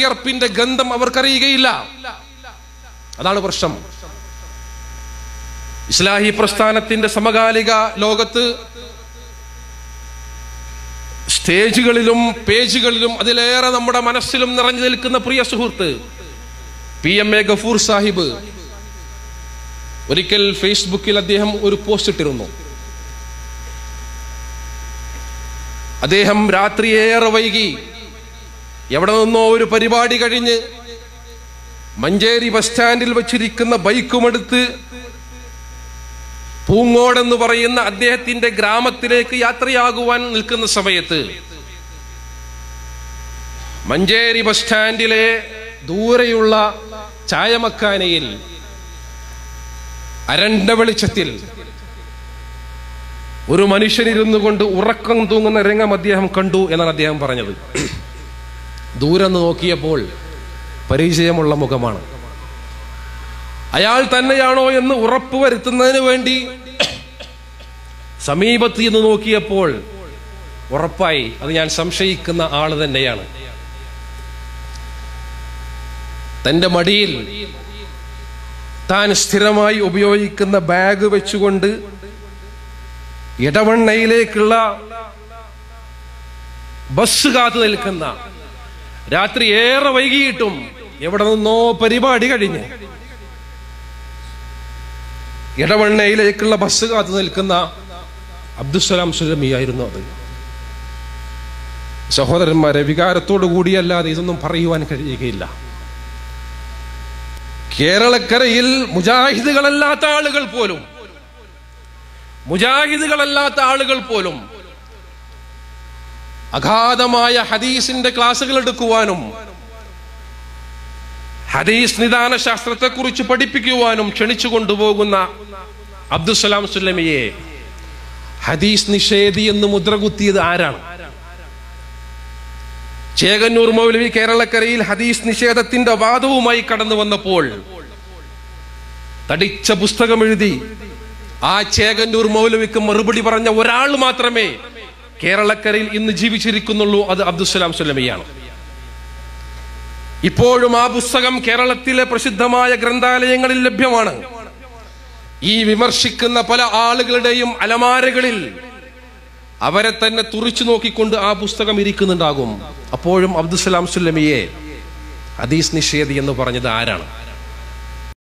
വിയർപ്പിന്റെ ഗന്ധം അവർക്കറിയുകയില്ല. അതാണ് പ്രശ്നം. ഇസ്ലാഹി പ്രസ്ഥാനത്തിന്റെ സമകാലിക ലോകത്ത് സ്റ്റേജുകളിലും പേജുകളിലും അതിലേറെ നമ്മുടെ മനസ്സിലും നിറഞ്ഞു നിൽക്കുന്ന പ്രിയ സുഹൃത്ത് P M A Gafoor Sahib. ഒരിക്കൽ ഫേസ്ബുക്കിൽ അദ്ദേഹം ഒരു പോസ്റ്റ് ഇട്ടിരുന്നു. അദ്ദേഹം രാത്രിയേറെ വൈകി എവിടെ നിന്നോ ഒരു പരിപാടി കഴിഞ്ഞ് മഞ്ചേരി ബസ് സ്റ്റാൻഡിൽ വച്ചിരിക്കുന്ന ബൈക്കുമെടുത്ത് പൂങ്ങോടെന്ന് പറയുന്ന അദ്ദേഹത്തിന്റെ ഗ്രാമത്തിലേക്ക് യാത്രയാകുവാൻ നിൽക്കുന്ന സമയത്ത് മഞ്ചേരി ബസ് സ്റ്റാൻഡിലെ ദൂരെയുള്ള ചായമക്കാനയിൽ അരണ്ട വെളിച്ചത്തിൽ ഒരു മനുഷ്യനിരുന്നു കൊണ്ട് ഉറക്കം തൂങ്ങുന്ന രംഗം അദ്ദേഹം കണ്ടു എന്നാണ് അദ്ദേഹം പറഞ്ഞത്. ദൂരെ നോക്കിയപ്പോൾ പരിചയമുള്ള മുഖമാണ്. അയാൾ തന്നെയാണോ എന്ന് ഉറപ്പ് വരുത്തുന്നതിന് വേണ്ടി സമീപത്ത് നിന്ന് നോക്കിയപ്പോൾ ഉറപ്പായി അത് ഞാൻ സംശയിക്കുന്ന ആൾ തന്നെയാണ്. തന്റെ മടിയിൽ താൻ സ്ഥിരമായി ഉപയോഗിക്കുന്ന ബാഗ് വെച്ചുകൊണ്ട് ഇടവണ്ണയിലേക്കുള്ള ബസ് കാത്തു നിൽക്കുന്ന രാത്രി ഏറെ വൈകിയിട്ടും എവിടെ നിന്നോ പരിപാടി കഴിഞ്ഞ്. ഇടവണ്ണയിലേക്കുള്ള ബസ് കാത്തു നിൽക്കുന്ന അബ്ദുസ്സലാം സുരമി ആയിരുന്നു അത്. സഹോദരന്മാരെ വികാരത്തോടു കൂടിയല്ലാതെ ഇതൊന്നും പറയുവാൻ കഴിയുകയില്ല. കേരളക്കരയിൽ മുജാഹിദുകളല്ലാത്ത ആളുകൾ പോലും മുജാഹിദുകളല്ലാത്ത ആളുകൾ പോലും അഗാധമായ ഹദീസിന്റെ ക്ലാസ്സുകൾ എടുക്കുവാനും ഹദീസ് നിദാന ശാസ്ത്രത്തെ കുറിച്ച് പഠിപ്പിക്കുവാനും ക്ഷണിച്ചു കൊണ്ടുപോകുന്ന അബ്ദുസലാം സുല്ലമിയെ ഹദീസ് നിഷേധി എന്ന് മുദ്രകുത്തിയത് ആരാണ്? ചേകന്നൂർ മൗലവി കേരളക്കരയിൽ ഹദീസ് നിഷേധത്തിന്റെ വാദവുമായി കടന്നു വന്നപ്പോൾ തടിച്ച പുസ്തകം എഴുതി ആ ചേകന്നൂർ മൗലവിക്ക് മറുപടി പറഞ്ഞ ഒരാൾ മാത്രമേ കേരളക്കരയിൽ ഇന്ന് ജീവിച്ചിരിക്കുന്നുള്ളൂ അത് അബ്ദുസ്സലാം സുലമിയാണ് ഇപ്പോഴും ആ പുസ്തകം കേരളത്തിലെ പ്രസിദ്ധമായ ഗ്രന്ഥാലയങ്ങളിൽ ലഭ്യമാണ്. ഈ വിമർശിക്കുന്ന പല ആളുകളുടെയും അലമാരകളിൽ അവരെ തന്നെ തുറിച്ചു നോക്കിക്കൊണ്ട് ആ പുസ്തകം ഇരിക്കുന്നുണ്ടാകും. അപ്പോഴും അബ്ദുസ്സലാം സുല്ലമിയെ ഹദീസ് നിഷേധി എന്ന് പറഞ്ഞത് ആരാണ്?